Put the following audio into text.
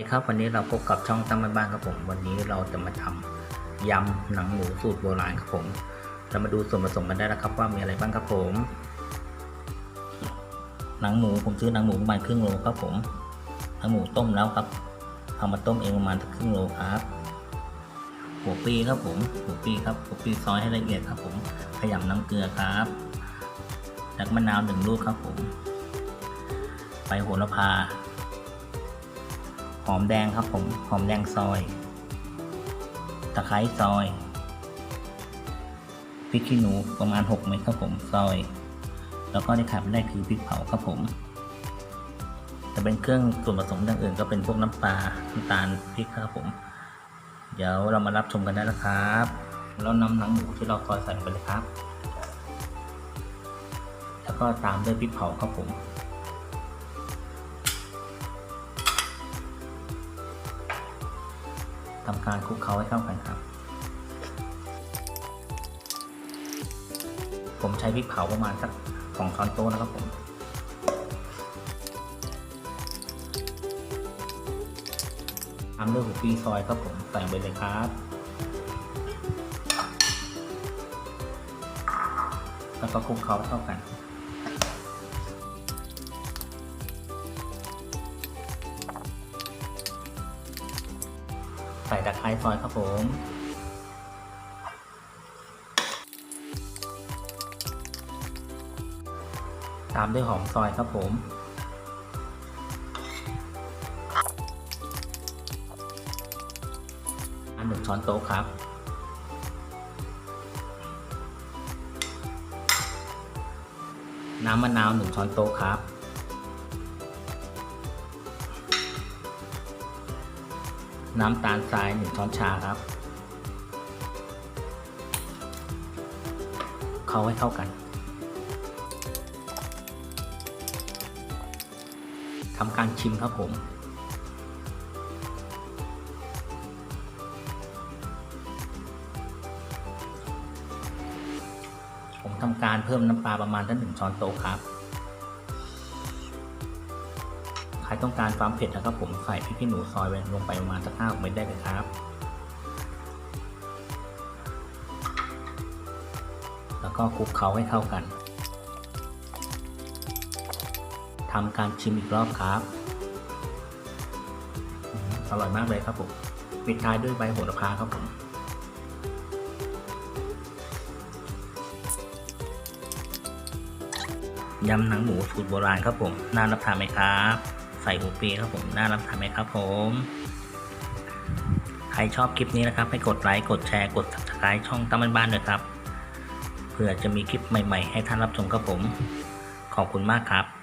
สวัสดีครับวันนี้เราพบกับช่องตั้งบ้านครับผมวันนี้เราจะมาทำยำหนังหมูสูตรโบราณครับผมเรามาดูส่วนผสมกันได้แล้วครับว่ามีอะไรบ้างครับผม หนังหมูผมซื้อหนังหมูประมาณครึ่งโลครับผมหนังหมูต้มแล้วครับเอามาต้มเองประมาณสักครึ่งโลครับหัวปีครับผมหัวปีครับหัวปีซอยให้ละเอียดครับผมขยำน้ำเกลือครับแล้วมะนาวหนึ่งลูกครับผมใบโหระพา อมแดงครับผมหอมแดงซอย ตะไคร้ซอยพริกขี้หนูประมาณ 6 เม็ดครับผมซอย แล้วก็ที่ขาดไม่ได้คือพริกเผาครับผมจะเป็นเครื่องส่วนผสมอย่างอื่นก็เป็นพวกน้ำปลาน้ำตาลพริกครับผม เดี๋ยวเรามารับชมกันได้แล้วครับแล้วนำหนังหมูที่เราซอยใส่ลงไปเลยครับ แล้วก็ตามด้วยพริกเผาครับผม ทำการคลุกเคล้าให้เข้ากันครับ ผมใช้พริกเผาประมาณสักสองช้อนโต๊ะนะครับผมตามด้วยหัวปีซอยครับผมใส่ไปเลยครับแล้วก็คลุกเคล้าให้เข้ากัน ใส่ตะไคร้ซอยครับผมตามด้วยหอมซอยครับผม อันหนึ่งช้อนโต๊ะครับ น้ำมะนาวหนึ่งช้อนโต๊ะครับ น้ำตาลทรายหนึ่งช้อนชาครับเข้าให้เข้ากันทำการชิมครับผมผมทำการเพิ่มน้ำปลาประมาณตั้งหนึ่งช้อนโต๊ะครับ ครต้องการความเผ็ดนะครับผมใส่พริกขี้หนูซอยไว้ลงไปประมาณสักห้าเม็ดได้เลยครับ แล้วก็คลุกเคล้าให้เข้ากันทำการชิมอีกรอบครับอืมอร่อยมากเลยครับผมปิดท้ายด้วยใบโหระพาครับผมยำหนังหมูสูตรโบราณครับผม น่ารับทานไหมครับ ใส่หูปีครับผมน่ารับทานไหมครับผม ใครชอบคลิปนี้นะครับ ให้กดไลค์กดแชร์กด subscribe ช่องตั้มบ้านๆด้วยครับเพื่อจะมีคลิปใหม่ ๆ ให้ท่านรับชมครับผม ขอบคุณมากครับ